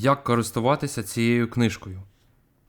як користуватися цією книжкою.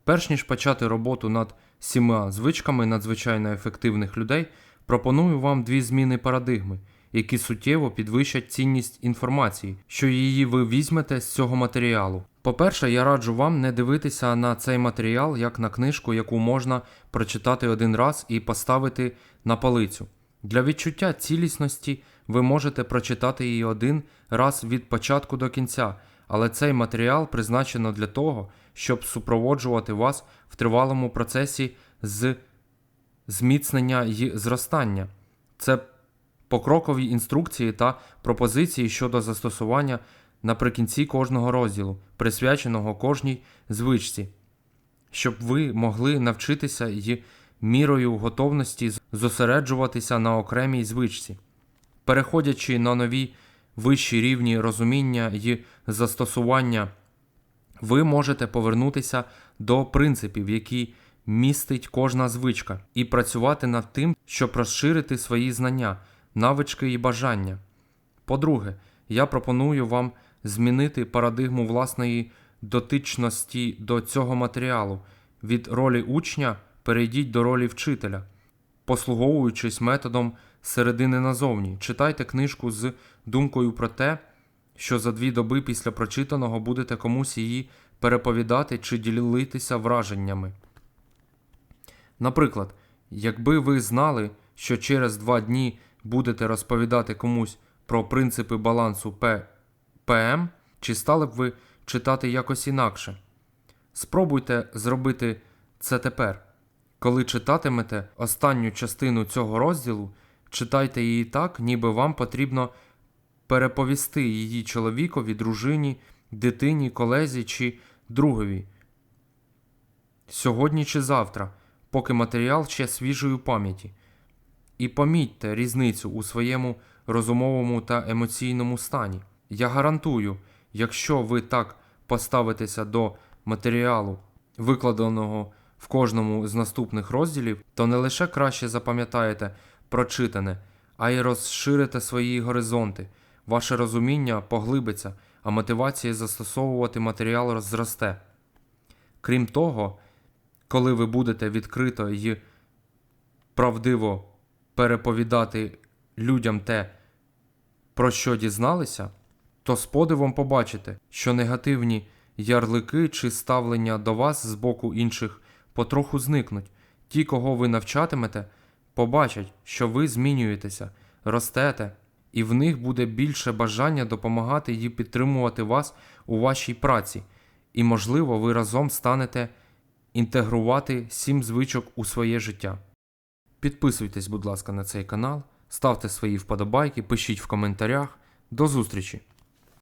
Перш ніж почати роботу над сіма звичками надзвичайно ефективних людей, пропоную вам дві зміни парадигми, які суттєво підвищать цінність інформації, що її ви візьмете з цього матеріалу. По-перше, я раджу вам не дивитися на цей матеріал як на книжку, яку можна прочитати один раз і поставити на полицю. Для відчуття цілісності ви можете прочитати її один раз від початку до кінця, але цей матеріал призначено для того, щоб супроводжувати вас в тривалому процесі з зміцнення й зростання. Це покрокові інструкції та пропозиції щодо застосування наприкінці кожного розділу, присвяченого кожній звичці, щоб ви могли навчитися й мірою готовності зосереджуватися на окремій звичці. Переходячи на нові вищі рівні розуміння й застосування, ви можете повернутися до принципів, які містить кожна звичка, і працювати над тим, щоб розширити свої знання, навички і бажання. По-друге, я пропоную вам змінити парадигму власної дотичності до цього матеріалу. Від ролі учня перейдіть до ролі вчителя, послуговуючись методом середини назовні. Читайте книжку з думкою про те, що за дві доби після прочитаного будете комусь її переповідати чи ділитися враженнями. Наприклад, якби ви знали, що через два дні будете розповідати комусь про принципи балансу П, ПМ, чи стали б ви читати якось інакше? Спробуйте зробити це тепер. Коли читатимете останню частину цього розділу, читайте її так, ніби вам потрібно переповісти її чоловікові, дружині, дитині, колезі чи другові. Сьогодні чи завтра, поки матеріал ще свіжий у пам'яті. І помітьте різницю у своєму розумовому та емоційному стані. Я гарантую, якщо ви так поставитеся до матеріалу, викладеного в кожному з наступних розділів, то не лише краще запам'ятаєте прочитане, а й розширите свої горизонти. Ваше розуміння поглибиться, а мотивація застосовувати матеріал зросте. Крім того, коли ви будете відкрито і правдиво переповідати людям те, про що дізналися, то з подивом побачите, що негативні ярлики чи ставлення до вас з боку інших потроху зникнуть. Ті, кого ви навчатимете, побачать, що ви змінюєтеся, ростете, і в них буде більше бажання допомагати і підтримувати вас у вашій праці, і, можливо, ви разом станете інтегрувати сім звичок у своє життя. Підписуйтесь, будь ласка, на цей канал, ставте свої вподобайки, пишіть в коментарях. До зустрічі!